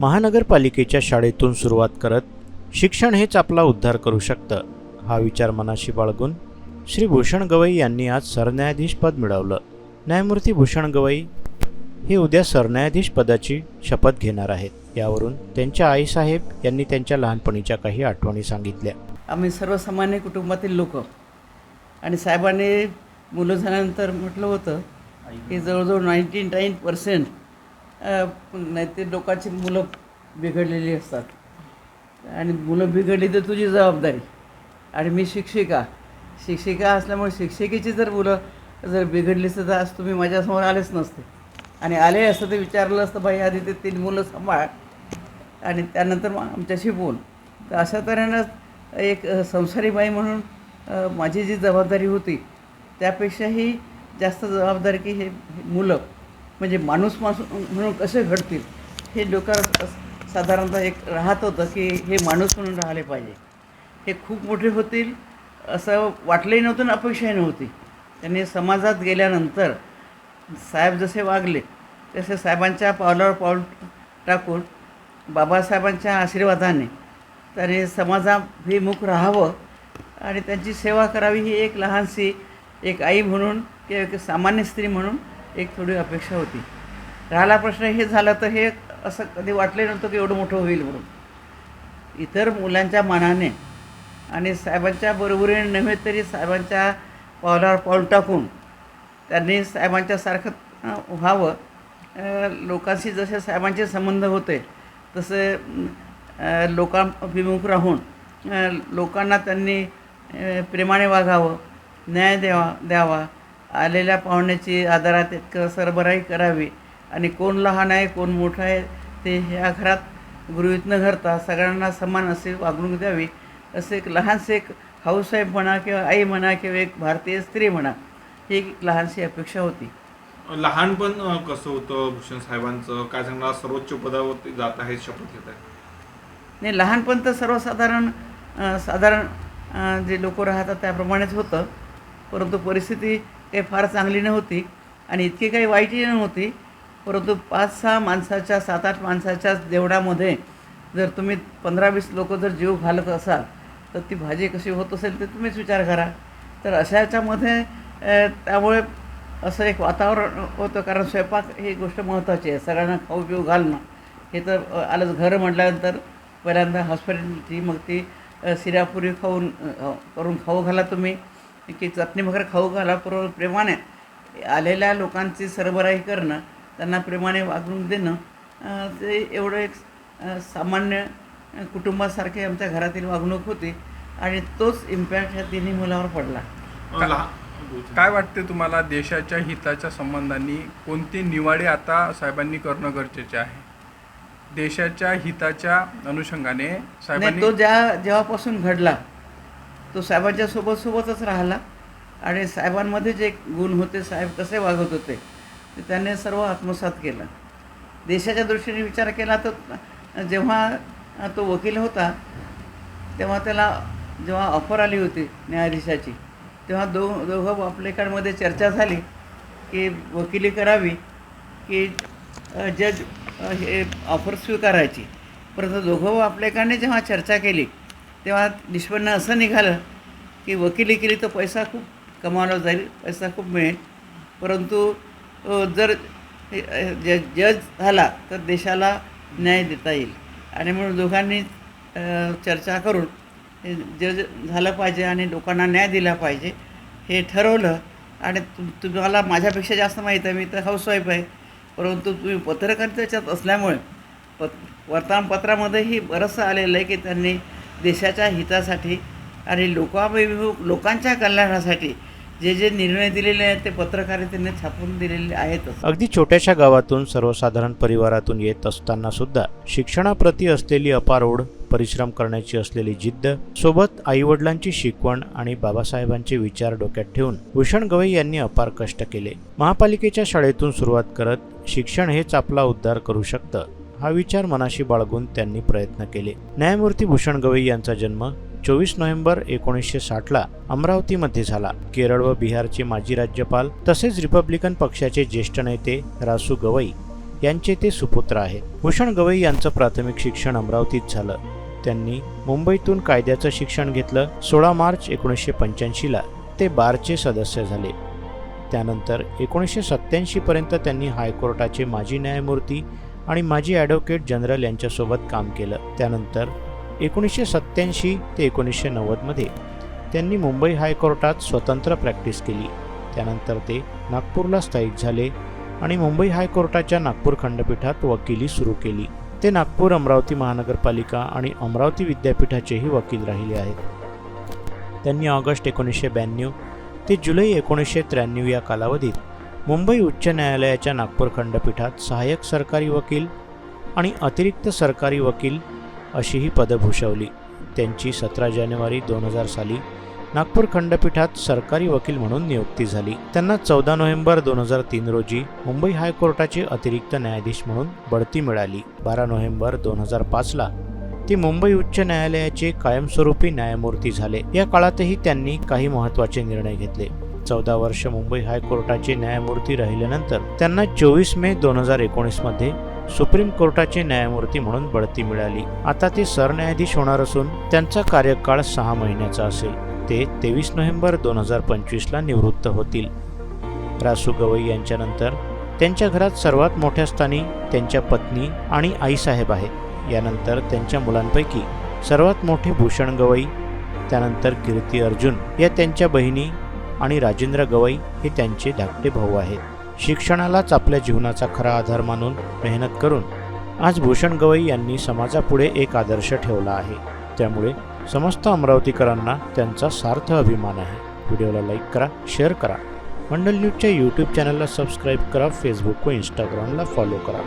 महानगरपालिकेच्या शाळेतून सुरुवात करत शिक्षण हेच आपला उद्धार करू शकतं हा विचार मनाशी बाळगून श्री भूषण गवई यांनी आज सरन्यायाधीश पद मिळवलं. न्यायमूर्ती भूषण गवई हे उद्या सरन्यायाधीश पदाची शपथ घेणार आहेत. यावरून त्यांच्या आईसाहेब यांनी त्यांच्या लहानपणीच्या काही आठवणी सांगितल्या. आम्ही सर्वसामान्य कुटुंबातील लोक आणि साहेबांनी मुलं झाल्यानंतर म्हटलं होतं की जवळजवळ नाईन्टी नाईन पर्सेंट नैतिक लोकांची मुलं बिघडलेली असतात. आणि मुलं बिघडली तर तुझी जबाबदारी. आणि मी शिक्षिका. शिक्षिका असल्यामुळे शिक्षिकेची जर मुलं जर बिघडली असतं तर आज तुम्ही माझ्यासमोर आलेच नसते. आणि आले असतं ते विचारलं असतं बाई आधी ते तीन मुलं सांभाळ. आणि त्यानंतर मग आमच्याशी बोल. तर अशा तऱ्हेनं एक संसारी बाई म्हणून माझी जी जबाबदारी होती त्यापेक्षाही जास्त जबाबदारी की हे मुलं म्हणजे माणूस माणूस म्हणून कसे घडतील हे डोक्यावर साधारणतः एक राहत होतं की हे माणूस म्हणून राहिले पाहिजे. हे खूप मोठे होतील असं वाटलंही नव्हतं आणि अपेक्षाही नव्हती. त्यांनी समाजात गेल्यानंतर साहेब जसे वागले तसे साहेबांच्या पावलावर पाऊल टाकून बाबासाहेबांच्या आशीर्वादाने त्याने समाजाभिमुख राहावं आणि त्यांची सेवा करावी ही एक लहानशी एक आई म्हणून किंवा एक सामान्य स्त्री म्हणून एक थोडी अपेक्षा होती. राहिला प्रश्न हे झाला तर हे असं कधी वाटले नव्हतं की एवढं मोठं होईल म्हणून. इतर मुलांच्या मानाने आणि साहेबांच्या बरोबरीने नव्हे तरी साहेबांच्या पावलावर पाऊल टाकून त्यांनी साहेबांच्यासारखं व्हावं. लोकांशी जसे साहेबांचे संबंध होते तसे लोकांभिमुख राहून लोकांना त्यांनी प्रेमाने वागावं न्याय द्यावा द्यावा. आलेल्या पाहुण्याची आदरात इतकं सरबराही करावी. आणि कोण लहान आहे कोण मोठं आहे ते ह्या घरात गृहीत न धरता सगळ्यांना समान असे वागणूक द्यावी. असे एक लहानसे एक हाऊसवाईफ म्हणा किंवा आई म्हणा किंवा एक भारतीय स्त्री म्हणा ही एक लहानशी अपेक्षा होती. लहानपण कसं होतं भूषण साहेबांचं? काय सांगणार? सर्वोच्च पदावरती जात आहेत शपथ घेत आहेत नाही लहानपण तर सर्वसाधारण साधारण जे लोक राहतात त्याप्रमाणेच होतं. परंतु परिस्थिती काही फार चांगली नव्हती आणि इतकी काही वाईटही नव्हती. परंतु पाच सहा माणसाच्या सात आठ माणसाच्या देवडामध्ये जर तुम्ही पंधरा वीस लोक जर जीव घालत असाल तर ती भाजी कशी होत असेल ते तुम्हीच विचार करा. तर अशा याच्यामध्ये त्यामुळे असं एक वातावरण होतं कारण स्वयंपाक ही गोष्ट महत्त्वाची आहे. सगळ्यांना खाऊ पिऊ घालणं हे तर आलंच घर म्हटल्यानंतर पहिल्यांदा हॉस्पिटलची मग ती सिरापुरी खाऊन करून खाऊ घाला तुम्ही. की चटणी भाकर खाऊ घाला बरोबर प्रेमाने आलेल्या लोकांची सरबराही करणं त्यांना प्रेमाने वागणूक देणं ते एवढं एक सामान्य कुटुंबासारखी आमच्या घरातील वागणूक होती आणि तोच इम्पॅक्ट ह्या तिन्ही मुलावर पडला. काय वाटते तुम्हाला देशाच्या हिताच्या संबंधांनी कोणते निवाडे आता साहेबांनी करणं गरजेचे आहे? देशाच्या हिताच्या अनुषंगाने साहेबांनी तो ज्या जेव्हापासून घडला तो साहेबांच्या सोबत सोबतच राहिला. आणि साहेबांमध्ये जे गुण होते साहेब कसे वागत होते ते त्याने सर्व आत्मसात केलं. देशाच्या दृष्टीने विचार केला तर जेव्हा तो वकील होता तेव्हा त्याला जेव्हा ऑफर आली होती न्यायाधीशाची तेव्हा दो दोघं आपल्याकडमध्ये चर्चा झाली की वकिली करावी की जज हे ऑफर स्वीकारायची. परंतु दोघं आपल्याकडने जेव्हा चर्चा केली तेव्हा निष्पन्न असं निघालं की वकिली केली तर पैसा खूप कमावला जाईल पैसा खूप मिळेल. परंतु जर ज जज झाला तर देशाला न्याय देता येईल. आणि म्हणून दोघांनी चर्चा करून जज झालं पाहिजे आणि लोकांना न्याय दिला पाहिजे हे ठरवलं. आणि तु तुम्हाला माझ्यापेक्षा जास्त माहीत आहे मी तर हाऊसवाईफ आहे. परंतु तुम्ही पत्रकार त्याच्यात असल्यामुळे पत वर्तमानपत्रामध्येही बरंचसं आलेलं आहे की त्यांनी देशाच्या हितासाठी आणि लोकाभिमुख लोकांच्या कल्याणासाठी जे जे निर्णय दिलेले आहेत ते पत्रकारितेने छापून दिलेले आहेत अगदी छोट्याशा गावातून सर्वसाधारण परिवारातून येत असताना सुद्धा शिक्षणाप्रती असलेली अपार ओढ परिश्रम करण्याची असलेली जिद्द सोबत आईवडिलांची शिकवण आणि बाबासाहेबांचे विचार डोक्यात ठेवून भूषण गवई यांनी अपार कष्ट केले. महापालिकेच्या शाळेतून सुरुवात करत शिक्षण हेच आपला उद्धार करू शकतं. हा विचार मनाशी बाळगून त्यांनी प्रयत्न केले. न्यायमूर्ती भूषण गवई यांचा जन्म चोवीस नोव्हेंबर एकोणीसशे साठला अमरावतीमध्ये झाला. केरळ व बिहारचे माजी राज्यपाल तसेच रिपब्लिकन पक्षाचे ज्येष्ठ नेते रासू गवई यांचे ते सुपुत्र आहेत. भूषण गवई यांचं प्राथमिक शिक्षण अमरावतीत झालं. त्यांनी मुंबईतून कायद्याचं शिक्षण घेतलं. सोळा मार्च एकोणीसशे पंच्याऐंशीला ते बारचे सदस्य झाले. त्यानंतर एकोणीसशे सत्त्याऐंशीपर्यंत त्यांनी हायकोर्टाचे माजी न्यायमूर्ती आणि माजी ॲडव्होकेट जनरल यांच्यासोबत काम केलं. त्यानंतर एकोणीसशे सत्त्याऐंशी ते एकोणीसशे नव्वदमध्ये त्यांनी मुंबई हायकोर्टात स्वतंत्र प्रॅक्टिस केली. त्यानंतर ते नागपूरला स्थायिक झाले आणि मुंबई हायकोर्टाच्या नागपूर खंडपीठात वकिली सुरू केली. ते नागपूर अमरावती महानगरपालिका आणि अमरावती विद्यापीठाचेही वकील राहिले आहेत. त्यांनी ऑगस्ट एकोणीसशे ब्याण्णव ते जुलै एकोणीसशे त्र्याण्णव या कालावधीत मुंबई उच्च न्यायालयाच्या नागपूर खंडपीठात सहाय्यक सरकारी वकील आणि अतिरिक्त सरकारी वकील अशी ही पदं भूषवली. त्यांची सतरा जानेवारी दोन हजार साली नागपूर खंडपीठात सरकारी वकील म्हणून नियुक्ती झाली. त्यांना चौदा नोव्हेंबर दोन हजार तीन रोजी मुंबई हायकोर्टाचे अतिरिक्त न्यायाधीश म्हणून बढती मिळाली. बारा नोव्हेंबर दोन हजार पाचला ते मुंबई उच्च न्यायालयाचे कायमस्वरूपी न्यायमूर्ती झाले. या काळातही त्यांनी काही महत्त्वाचे निर्णय घेतले. चौदा वर्ष मुंबई हायकोर्टाचे न्यायमूर्ती राहिल्यानंतर त्यांना चोवीस मे दोन हजार एकोणीसमध्ये सुप्रीम कोर्टाचे न्यायमूर्ती म्हणून बढती मिळाली. आता ते सरन्यायाधीश होणार असून त्यांचा कार्यकाळ सहा महिन्याचा असेल. ते तेवीस नोव्हेंबर दोन हजार पंचवीसला निवृत्त होतील. रासू गवई यांच्यानंतर त्यांच्या घरात सर्वात मोठ्या स्थानी त्यांच्या पत्नी आणि आईसाहेब आहेत. यानंतर त्यांच्या मुलांपैकी सर्वात मोठे भूषण गवई त्यानंतर कीर्ती अर्जुन या त्यांच्या बहिणी आणि राजेंद्र गवई हे त्यांचे धाकटे भाऊ आहेत. शिक्षणालाच आपल्या जीवनाचा खरा आधार मानून मेहनत करून आज भूषण गवई यांनी समाजापुढे एक आदर्श ठेवला आहे. त्यामुळे समस्त अमरावतीकरांना त्यांचा सार्थ अभिमान आहे. व्हिडिओला लाईक करा शेअर करा. मंडल न्यूजच्या यूट्यूब चॅनलला सबस्क्राईब करा फेसबुक व इंस्टाग्रामला फॉलो करा.